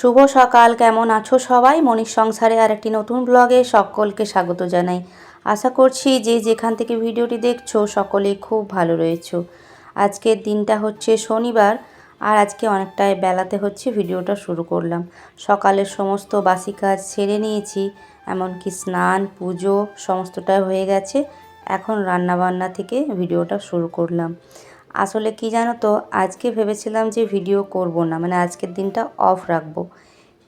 শুভ সকাল, কেমন আছো সবাই? মনীষ সংসারে আর একটি নতুন ব্লগে সকলকে স্বাগত জানাই। আশা করছি যে যেখান থেকে ভিডিওটি দেখছ সকলেই খুব ভালো রয়েছো। আজকের দিনটা হচ্ছে শনিবার, আর আজকে অনেকটাই বেলাতে হচ্ছে, ভিডিওটা শুরু করলাম। সকালের সমস্ত বাসি কাজ সেরে নিয়েছি, এমনকি স্নান, পুজো, সমস্তটাই হয়ে গেছে। এখন রান্নাবান্না থেকে ভিডিওটা শুরু করলাম। আসলে কি জানো তো, আজকে ভেবেছিলাম যে ভিডিও করব না মানে আজকের দিনটা অফ রাখব।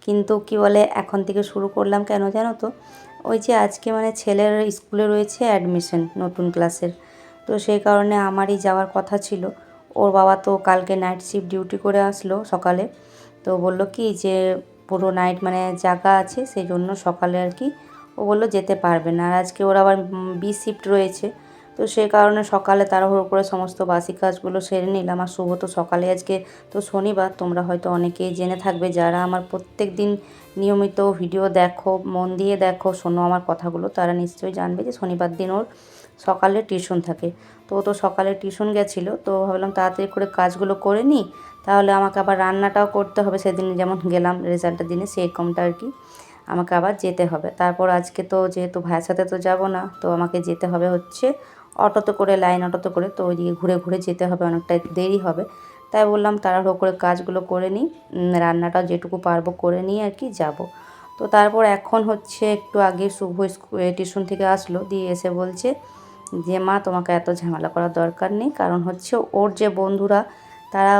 কিন্তু কি বলে, এখন থেকে শুরু করলাম কেন জানো তো, ওই যে আজকে মানে ছেলের স্কুলে রয়েছে অ্যাডমিশন নতুন ক্লাসের তো সেই কারণে আমারই যাওয়ার কথা ছিল। ওর বাবা তো কালকে নাইট শিফট ডিউটি করে আসলো সকালে। তো বলল কি যে, পুরো নাইট মানে জায়গা আছে, সেই জন্য সকালে আর কি ও বলল যেতে পারবে না। আর আজকে ওর আবার বি শিফট রয়েছে। তো সেই কারণে সকালে তাড়াহুড়ো করে সমস্ত বাসি কাজগুলো সেরে নিলাম। আর শুভ তো সকালে আজকে তো শনিবার, তোমরা হয়তো অনেকেই জেনে থাকবে, যারা আমার প্রত্যেক দিন নিয়মিত ভিডিও দেখো, মন দিয়ে দেখো, শোনো আমার কথাগুলো, তারা নিশ্চয়ই জানবে যে শনিবার দিন ওর সকালে টিউশন থাকে। তো তো সকালে টিউশন গেছিল, তো ভাবলাম তাড়াতাড়ি করে কাজগুলো করে নিই, তাহলে আমাকে আবার রান্নাটাও করতে হবে। সেদিন যেমন গেলাম, রেজাল্টের দিনে সেরকমটা আর কি, আমাকে আবার যেতে হবে। তারপর আজকে তো যেহেতু ভাইয়ের সাথে তো যাব না, তো আমাকে যেতে হবে হচ্ছে অটোতে করে, লাইন অটোতে করে, তো ওইদিকে ঘুরে ঘুরে যেতে হবে অনেকটা দেরি হবে। তাই বললাম তাড়াহুড়ো করে কাজগুলো করে নিই রান্নাটা যেটুকু পারব করে নিয়ে আর কি, যাব। তো তারপর এখন হচ্ছে একটু আগে শুভ টিউশন থেকে আসলো, দিয়ে এসে বলছে যে, মা, তোমাকে এত ঝামেলা করার দরকার নেই, কারণ হচ্ছে ওর যে বন্ধুরা তারা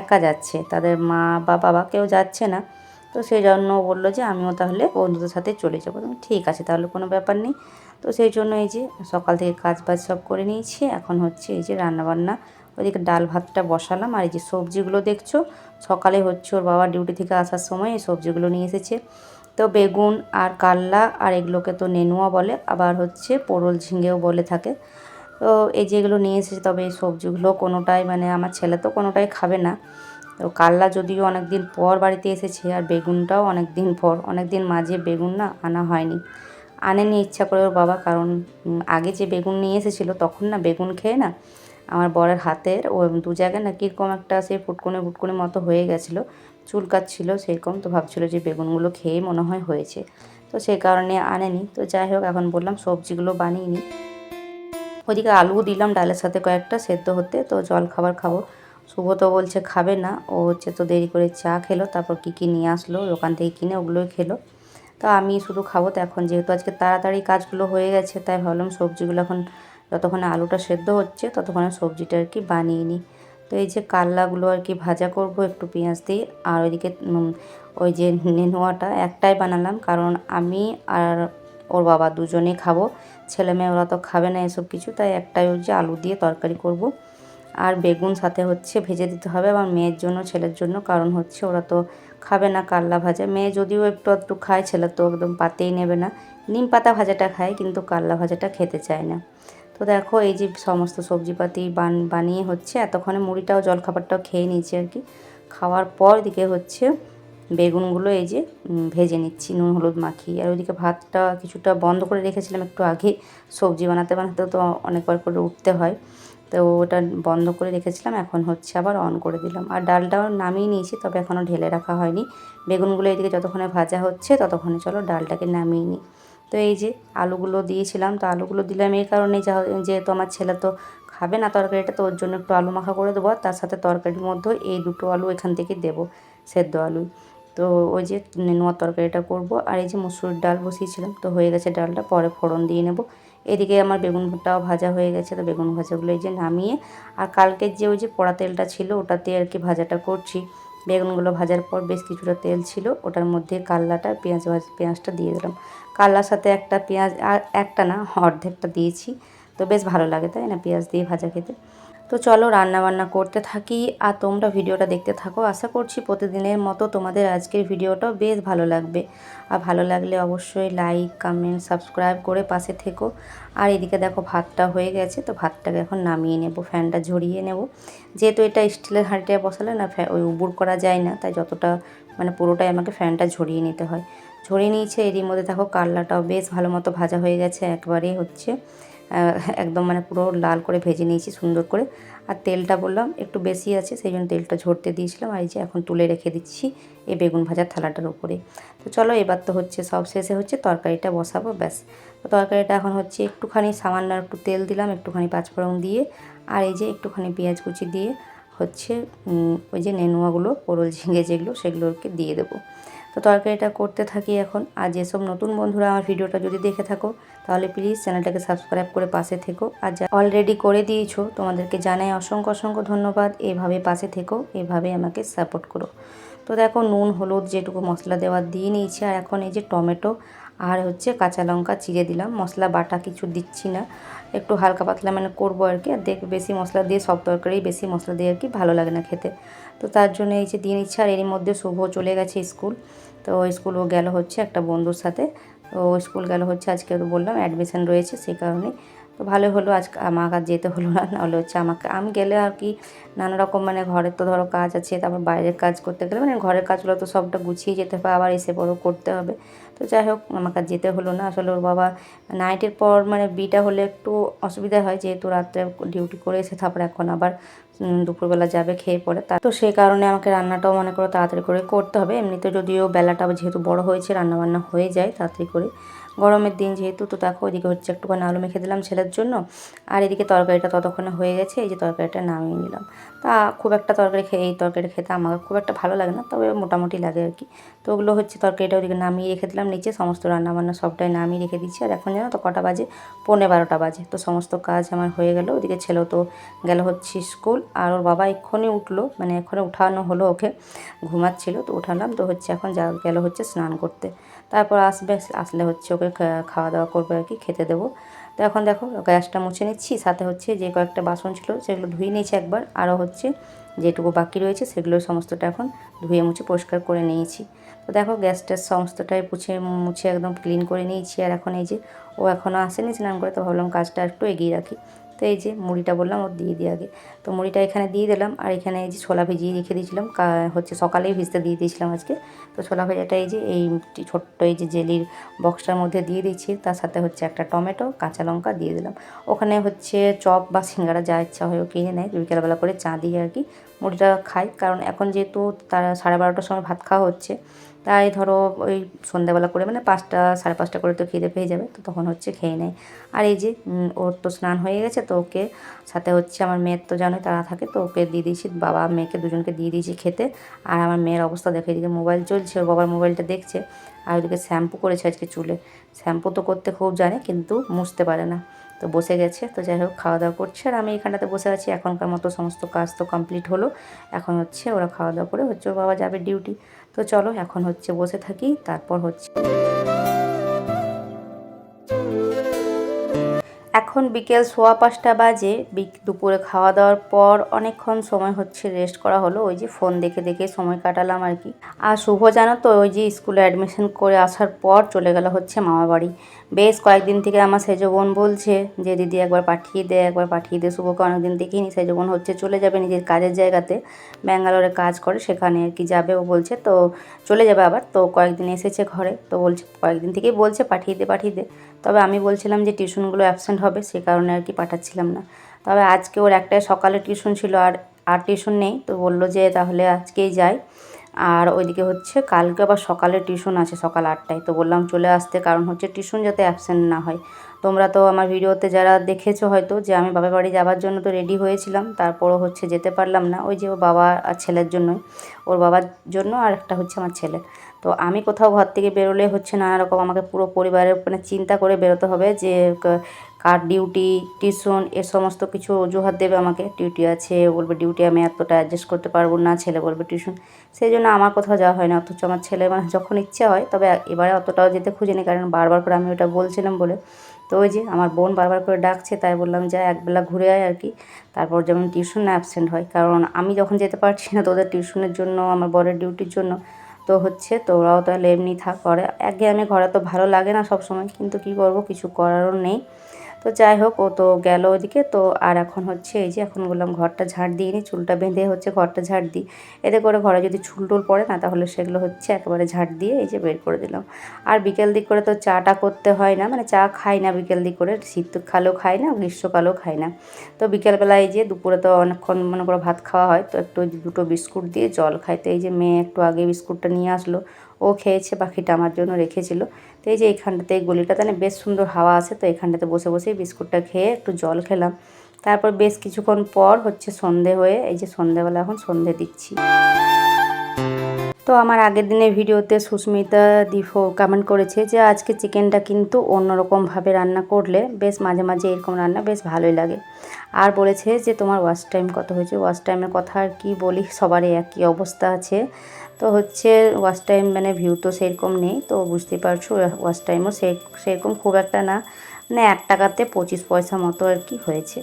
একা যাচ্ছে, তাদের মা বা বাবা কেউ যাচ্ছে না। তো সেই জন্য বলল যে আমিও তাহলে বন্ধুদের সাথে চলে যাব। ঠিক আছে, তাহলে কোনো ব্যাপার নেই। তো সেই জন্য এই যে সকাল থেকে কাজ বাজ সব করে নিয়েছি। এখন হচ্ছে এই যে রান্নাবান্না ওইদিকে ডাল ভাতটা বসালাম। আর এই যে সবজিগুলো দেখছ, সকালে হচ্ছে ওর বাবা ডিউটি থেকে আসার সময় এই সবজিগুলো নিয়ে এসেছে। তো বেগুন আর কাল্লা আর এগুলোকে তো নেনুয়া বলে, আবার হচ্ছে পোড়ল ঝিঙেও বলে থাকে। তো এই যেগুলো নিয়ে এসেছে, তবে এই সবজিগুলো কোনোটাই মানে আমার ছেলে তো কোনোটাই খাবে না। তো কাল্লা যদিও অনেক দিন পর বাড়িতে এসেছে আর বেগুনটাও অনেক দিন পর অনেক দিন মাঝে বেগুন না আনা হয়নি। আনেনি ইচ্ছা করে ওর বাবা কারণ আগে যে বেগুন নিয়ে এসেছিল তখন না বেগুন খেয়ে না আমার বরের হাতের ও দু জায়গায় না কীরকম একটা সেই ফুটকুনে ফুটকুনে মতো হয়ে গেছিল, চুলকাচ্ছিলো সেরকম তো ভাবছিলো যে বেগুনগুলো খেয়ে মনে হয় হয়েছে। তো সেই কারণে আনেনি। তো যাই হোক, এখন বললাম সবজিগুলো বানিয়ে নিই ওইদিকে আলু দিলাম, ডালের সাথে কয়েকটা সেদ্ধ হতে, তো জল খাবার খাব। শুভ তো বলছে খাবে না। ও হচ্ছে তো দেরি করে চা খেলো, তারপর কী কী নিয়ে আসলো, দোকান থেকে কিনে ওগুলোই খেলো। তো আমি শুধু খাব তো এখন, যেহেতু আজকে তাড়াতাড়ি কাজগুলো হয়ে গেছে, তাই ভাবলাম সবজিগুলো এখন যতক্ষণে আলুটা সেদ্ধ হচ্ছে, ততক্ষণে সবজিটা আর কি বানিয়ে নিই। তো এই যে কাল্লাগুলো আর কি ভাজা করব একটু পেঁয়াজ দিয়ে, আর ওইদিকে ওই যে নেনুয়াটা একটাই বানালাম, কারণ আমি আর ওর বাবা দুজনেই খাব। ছেলে মেয়ে ওরা তো খাবে না এসব কিছু, তাই একটাই ওই যে আলু দিয়ে তরকারি করব। আর বেগুন সাথে হচ্ছে ভেজে দিতে হবে। আমার মেয়ের জন্য, ছেলের জন্য কারণ হচ্ছে ওরা তো খাবে না কাল্লা ভাজা। মেয়ে যদিও একটু একটু খায়, ছেলে তো একদম পাতেই নেবে না। নিম পাতা ভাজাটা খায় কিন্তু কাল্লা ভাজাটা খেতে চায় না। তো দেখো এই যে সমস্ত সবজিপাতি বান, বানিয়ে হচ্ছে, এতক্ষণে মুড়িটাও, জলখাবারটাও খেয়ে নিয়েছি আর কি। খাওয়ার পর দিকে হচ্ছে বেগুনগুলো এই যে ভেজে নিচ্ছি, নুন, হলুদ মাখিয়ে। আর ওইদিকে ভাতটা কিছুটা বন্ধ করে রেখেছিলাম একটু আগে। সবজি বানাতে বানাতে তো অনেকবার করে উঠতে হয়। তো ওটা বন্ধ করে রেখেছিলাম, এখন হচ্ছে আবার অন করে দিলাম। আর ডালটাও নামিয়ে নিয়েছি, তবে এখনও ঢেলে রাখা হয়নি। বেগুনগুলো এদিকে যতক্ষণে ভাজা হচ্ছে, ততক্ষণে চলো ডালটাকে নামিয়ে নিই। তো এই যে আলুগুলো দিয়েছিলাম, তো আলুগুলো দিলাম এই কারণে যা যেহেতু আমার ছেলে তো খাবে না তরকারিটা, তো ওর জন্য একটু আলু মাখা করে দেবো। তার সাথে তরকারির মধ্যে এই দুটো আলু এখান থেকে দেবো, সেদ্ধ আলু। তো ওই যে নেনোয়া তরকারিটা করব। আর এই যে মুসুরির ডাল বসিয়েছিলাম, তো হয়ে গেছে ডালটা, পরে ফোড়ন দিয়ে নেব। এদিকে আমার বেগুনটাও ভাজা হয়ে গেছে, তো বেগুন ভাজাগুলো এই যে নামিয়ে, আর কালকের যে ওই যে পোড়া তেলটা ছিল, ওটাতে আর কি ভাজাটা করছি। বেগুনগুলো ভাজার পর বেশ কিছুটা তেল ছিল, ওটার মধ্যে কাল্লাটা, পেঁয়াজ ভাজ, পেঁয়াজটা দিয়ে দিলাম। কাল্লার সাথে একটা পেঁয়াজ, আর একটা না, অর্ধেকটা দিয়েছি, তো বেশ ভালো লাগে, তাই না, পেঁয়াজ দিয়ে ভাজা খেতে? তো চলো রান্না বান্না করতে থাকি আর তোমরা ভিডিওটা দেখতে থাকো। আশা করছি প্রতিদিনের মতো তোমাদের আজকের ভিডিওটাও বেশ ভালো লাগবে। আর ভালো লাগলে অবশ্যই লাইক কমেন্ট সাবস্ক্রাইব করে পাশে থেকো। আর এদিকে দেখো ভাতটা হয়ে গেছে, তো ভাতটাকে এখন নামিয়ে নেব, ফ্যানটা ঝরিয়ে নেব। যেহেতু এটা স্টিলের হাঁড়িটায় বসালে না ওই উবুর করা যায় না, তাই যতটা মানে পুরোটাই আমাকে ফ্যানটা ঝরিয়ে নিতে হয়। ঝরিয়ে নিয়েছে, এরই মধ্যে দেখো কাল্লাটাও বেশ ভালো মতো ভাজা হয়ে গেছে, একবারেই হচ্ছে। একদম মানে পুরো লাল করে ভেজে নিয়েছি, সুন্দর করে। আর তেলটা বললাম একটু বেশি আছে, সেই জন্য তেলটা ঝরতে দিয়েছিলাম। আর এই যে এখন তুলে রেখে দিচ্ছি এই বেগুন ভাজার থালাটার উপরে। তো চলো এবার তো হচ্ছে, সব শেষে হচ্ছে তরকারিটা বসাবো, ব্যাস। তো তরকারিটা এখন হচ্ছে একটুখানি সামান্য একটু তেল দিলাম, একটুখানি পাঁচফোড়ন দিয়ে। আর এই যে একটুখানি পেঁয়াজ কুচি দিয়ে হচ্ছে ওই যে নেনুয়াগুলো, পোরল ঝিঙে যেগুলো, সেগুলোকে দিয়ে দেবো। তো তরকারিটা করতে থাকি এখন। আর যেসব নতুন বন্ধুরা আমার ভিডিওটা যদি দেখে থাকো, তাহলে প্লিজ চ্যানেলটাকে সাবস্ক্রাইব করে পাশে থেকো। আর যা অলরেডি করে দিয়েছ, তোমাদেরকে জানাই অসংখ্য অসংখ্য ধন্যবাদ। এভাবে পাশে থেকো, এভাবে আমাকে সাপোর্ট করো। তো দেখো, নুন, হলুদ যেটুকু মশলা দেওয়া দিয়ে নিয়েছি, আর এখন এই যে টমেটো আর হচ্ছে কাঁচা লঙ্কা চিড়ে দিলাম। মশলা বাটা কিছু দিচ্ছি না, একটু হালকা পাতলা মানে করব আর কি। আর দেখ, বেশি মশলা দিয়ে, সব তরকারি বেশি মশলা দিয়ে আর কি ভালো লাগে না খেতে। তো তার জন্য এই যে দিন ইচ্ছা আর এর মধ্যে শুভ চলে গেছে স্কুল। তো স্কুল ও গেল হচ্ছে একটা বন্ধুর সাথে। তো স্কুল গেল হচ্ছে আজকে তো বললাম অ্যাডমিশন রয়েছে সেই কারণে তো ভালো হলো, আজ আমাকে আর যেতে হলো না, নাহলে হচ্ছে আমাকে, আমি গেলে আর কি নানা রকম মানে ঘরের তো ধরো কাজ আছে, তারপর বাইরের কাজ করতে গেলে মানে ঘরের কাজগুলো তো সবটা গুছিয়ে যেতে হবে, আবার এসে পরও করতে হবে। তো যাই হোক, আমাকে আর যেতে হলো না, আসলে ওর বাবা নাইটের পর মানে বিটা হলে একটু অসুবিধা হয়, যেহেতু রাত্রে ডিউটি করে এসে তারপর এখন আবার দুপুরবেলা যাবে, খেয়ে পড়ে, তা তো সেই কারণে আমাকে রান্নাটাও মনে করো তাড়াতাড়ি করে করতে হবে, এমনিতে যদিও বেলাটা যেহেতু বড় হয়েছে, রান্নাবান্না হয়ে যায় তাড়াতাড়ি করে গরমের দিন যেহেতু, তো দেখো ওইদিকে হচ্ছে একটুখানি আলু মেখে দিলাম ছেলের জন্য। আর এদিকে তরকারিটা ততক্ষণে হয়ে গেছে, এই যে তরকারিটা নামিয়ে নিলাম। তা খুব একটা তরকারি খেয়ে এই তরকারি খেতে আমাকে খুব একটা ভালো লাগে না, তবে মোটামুটি লাগে আর কি। তো ওগুলো হচ্ছে তরকারিটা ওদিকে নামিয়ে রেখে দিলাম, নিচে সমস্ত রান্নাবান্না সবটাই নামিয়ে রেখে দিচ্ছি। আর এখন জানো তো কটা বাজে? পৌনে বারোটা বাজে, তো সমস্ত কাজ আমার হয়ে গেল। ওদিকে ছেলেও তো গেল হচ্ছে স্কুল, আর ওর বাবা এক্ষুনি উঠল মানে এক্ষুনি উঠানো হলো ওকে, ঘুমাচ্ছিল, তো উঠালাম। তো হচ্ছে এখন যা, গেল হচ্ছে স্নান করতে। তারপর আসবে, আসলে হচ্ছে ওকে খাওয়া দাওয়া করবে আর কি, খেতে দেবো। তো এখন দেখো, গ্যাসটা মুছে নিচ্ছি, সাথে হচ্ছে যে কয়েকটা বাসন ছিল সেগুলো ধুয়ে নিয়েছি একবার, আরও হচ্ছে যেটুকু বাকি রয়েছে সেগুলো সমস্তটা এখন ধুয়ে মুছে পরিষ্কার করে নিয়েছি। তো দেখো গ্যাসটার সমস্তটাই পুছে মুছে একদম ক্লিন করে নিয়েছি, আর এখন এই যে ও এখনও আসেনি স্নান করে, তো ভাবলাম কাজটা একটু এগিয়ে রাখি। তো এই যে মুড়িটা বললাম, ওর দিয়ে দিয়ে আগে। তো মুড়িটা এখানে দিয়ে দিলাম, আর এখানে এই যে ছোলা ভিজিয়ে রেখে দিয়েছিলাম হচ্ছে সকালেই ভিজতে দিয়ে দিয়েছিলাম আজকে। তো ছোলা ভেজাটা এই যে এই ছোট্ট এই যে জেলির বক্সটার মধ্যে দিয়ে দিয়েছি, তার সাথে হচ্ছে একটা টমেটো, কাঁচা লঙ্কা দিয়ে দিলাম। ওখানে হচ্ছে চপ বা সিঙ্গারা যা ইচ্ছা হয় কিনে নেয় বিকেলবেলা করে চা দিয়ে আর কি মুড়িটা খাই কারণ এখন যেহেতু তারা সাড়ে বারোটার সময় ভাত খাওয়া হচ্ছে তাই ধরো ওই সন্ধ্যাবেলা করে মানে পাঁচটা, সাড়ে পাঁচটা করে তো খিদে পেয়ে যাবে, তো তখন হচ্ছে খেয়ে নেয়। আর এই যে ওর তো স্নান হয়ে গেছে, তো ওকে সাথে হচ্ছে আমার মেয়ের তো জানোই তারা থাকে, তো ওকে দিয়ে দিয়েছি, বাবা মেয়েকে দুজনকে দিয়ে দিয়েছি খেতে। আর আমার মেয়ের অবস্থা দেখে, এদিকে মোবাইল চলছে, ওর বাবার মোবাইলটা দেখছে, আর ওদিকে শ্যাম্পু করেছে আজকে চুলে। শ্যাম্পু তো করতে খুব জানে, কিন্তু মুছতে পারে না। তো বসে গেছে, তো যাই হোক খাওয়া দাওয়া করছে। আর আমি এখানটাতে বসে আছি, এখনকার মতো সমস্ত কাজ তো কমপ্লিট হলো। এখন হচ্ছে ওরা খাওয়া দাওয়া করে হচ্ছে বাবা যাবে ডিউটি তো চলো এখন হচ্ছে বসে থাকি, তারপর হচ্ছে এখন বিকেল সোয়া পাঁচটা বাজে দুপুরে খাওয়া দাওয়ার পর অনেকক্ষণ সময় হচ্ছে রেস্ট করা হলো। ওই যে ফোন দেখে দেখে সময় কাটালাম আর কি। আর শুভ জানো তো, ওই যে স্কুলে অ্যাডমিশন করে আসার পর চলে গেল হচ্ছে মামা বাড়ি। বেশ কয়েকদিন থেকে আমার সেজ বোন বলছে যে, দিদি একবার পাঠিয়ে দে, একবার পাঠিয়ে দে শুভকে। অনেকদিন দেখিনি সেজ বোন হচ্ছে চলে যাবে নিজের কাজের জায়গাতে। ব্যাঙ্গালোরে কাজ করে, সেখানে আর কি যাবে। ও বলছে, তো চলে যাবে আবার। তো কয়েকদিন এসেছে ঘরে। তো বলছে, কয়েকদিন থেকেই বলছে, পাঠিয়ে দে পাঠিয়ে দে। তবে আমি বলছিলাম যে টিউশনগুলো অ্যাবসেন্ট হবে, সে কারণে আর কি পাঠাচ্ছিলাম না। তবে আজকে ওর একটাই সকালে টিউশন ছিল আর আর টিউশন নেই, তো বলল যে তাহলে আজকেই যাই। আর ওইদিকে হচ্ছে কালকে আবার সকালে টিউশন আছে, সকাল আটটায়। তো বললাম চলে আসতে, কারণ হচ্ছে টিউশন যাতে অ্যাবসেন্ট না হয়। তোমরা তো আমার ভিডিওতে যারা দেখেছ হয়তো যে আমি বাবার বাড়ি যাওয়ার জন্য তো রেডি হয়েছিলাম, তারপরও হচ্ছে যেতে পারলাম না। ওই যে ওর বাবা আর ছেলের জন্যই, ওর বাবার জন্য আর একটা হচ্ছে আমার ছেলে। তো আমি কোথাও ঘর থেকে বেরোলে হচ্ছে নানা রকম আমাকে পুরো পরিবারের মানে চিন্তা করে বেরোতে হবে যে কার ডিউটি টিউশন এ সমস্ত কিছু অজুহাত দেবে আমাকে। ডিউটি আছে বলবে ডিউটি আমি এতটা অ্যাডজাস্ট করতে পারব না, ছেলে বলবে টিউশন সেই জন্য আমার কোথাও যাওয়া হয় না, অথচ আমার ছেলে মানে যখন ইচ্ছা হয়, তবে এবারে অতটাও যেতে খুঁজিনি কারণ বারবার করে আমি ওটা বলছিলাম বলে তো ওই যে আমার বোন বারবার করে ডাকছে, তাই বললাম যা একবেলা ঘুরে আয় আর কি। তারপর যেমন টিউশন অ্যাবসেন্ট হয়, কারণ আমি যখন যেতে পারছি না তো ওদের টিউশনের জন্য, আমার বরের ডিউটির জন্য, তো হচ্ছে তো ওরাও তাহলে এমনি থাক করে একঘেয়ে আমি ঘরে তো ভালো লাগে না সব সময় কিন্তু কি করব, কিছু করারও নেই। তো যাই হোক, ও তো গেল ওদিকে তো আর এখন হচ্ছে এই যে এখন বললাম ঘরটা ঝাড় দিয়ে নিই চুলটা বেঁধে হচ্ছে ঘরটা ঝাড় দিই। এতে করে ঘরে যদি চুল টুল পড়ে না, তাহলে সেগুলো হচ্ছে একেবারে ঝাড় দিয়ে এই যে বের করে দিলাম। আর বিকেল দিক করে তো চাটা করতে হয় না মানে চা খাই না বিকেল দিক করে শীতকালেও খাই না, গ্রীষ্মকালেও খাই না। তো বিকেলবেলা এই যে দুপুরে তো অনেকক্ষণ মনে করো ভাত খাওয়া হয়, তো একটু দুটো বিস্কুট দিয়ে জল খাই তো এই যে মেয়ে একটু আগে বিস্কুটটা নিয়ে আসলো ও খেয়েছে পাখিটা আমার জন্য রেখেছিল। তো এই যে এইখানটাতে এই গলিটাতে না বেশ সুন্দর হাওয়া আছে, তো এখানটাতে বসে বসেই বিস্কুটটা খেয়ে একটু জল খেলাম। তারপর বেশ কিছুক্ষণ পর হচ্ছে সন্ধে হয়ে, এই যে সন্ধেবেলা এখন সন্ধে দিচ্ছি। তো আমার আগের দিনের ভিডিওতে সুস্মিতা দিফো কমেন্ট করেছে যে, আজকে চিকেনটা কিন্তু অন্যরকমভাবে রান্না করলে বেশ মাঝে মাঝে এরকম রান্না বেশ ভালোই লাগে। আর বলেছে যে, তোমার ওয়াশ টাইম কত হয়েছে? ওয়াশ টাইমের কথা আর কি বলি, সবারই একই অবস্থা আছে। তো হচ্ছে ওয়াশ টাইম মানে ভিউ তো সেরকম নেই, তো বুঝতেই পারছ ওয়াশ টাইমও সেরকম খুব একটা না। মানে এক টাকাতে পঁচিশ পয়সা মতো আর কি হয়েছে।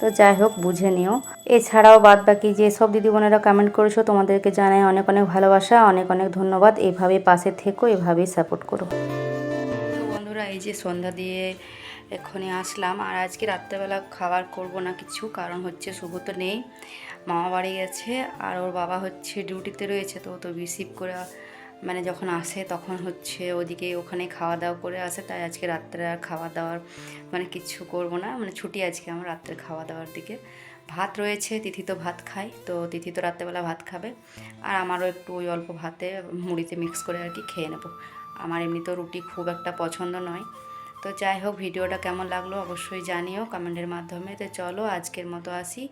তো যাই হোক, বুঝে নিও। এছাড়াও বাদ বাকি যে সব দিদি বোনেরা কমেন্ট করেছ, তোমাদেরকে জানাই অনেক অনেক ভালোবাসা, অনেক অনেক ধন্যবাদ। এভাবেই পাশে থেকো, এভাবেই সাপোর্ট করো। বন্ধুরা, এই যে সন্ধ্যা দিয়ে এক্ষুনি আসলাম। আর আজকে রাত্রেবেলা খাবার করব না কিছু, কারণ হচ্ছে শুভ তো নেই। মামা বাড়ি গেছে, আর ওর বাবা হচ্ছে ডিউটিতে রয়েছে, তো তো রিসিভ করে মানে যখন আসে তখন হচ্ছে ওদিকে ওখানে খাওয়া দাওয়া করে আসে, তাই আজকে রাত্রে আর খাওয়া দাওয়ার মানে কিছু করব না। মানে ছুটি আজকে আমার রাত্রে খাওয়া দাওয়ার দিকে। ভাত রয়েছে, তিথি তো ভাত খায় তো তিথি তো রাত্রেবেলা ভাত খাবে। আর আমারও একটু ওই অল্প ভাতে মুড়িতে মিক্স করে আর কি খেয়ে নেব। আমার এমনিতেও রুটি খুব একটা পছন্দ নয়। তো যাই হোক, ভিডিওটা কেমন লাগল অবশ্যই জানিও কমেন্টের মাধ্যমে। তো চলো আজকের মতো আসি।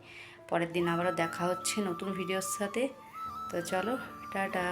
পরের দিন আবারও দেখা হচ্ছে নতুন ভিডিওর সাথে। তো চলো, টাটা।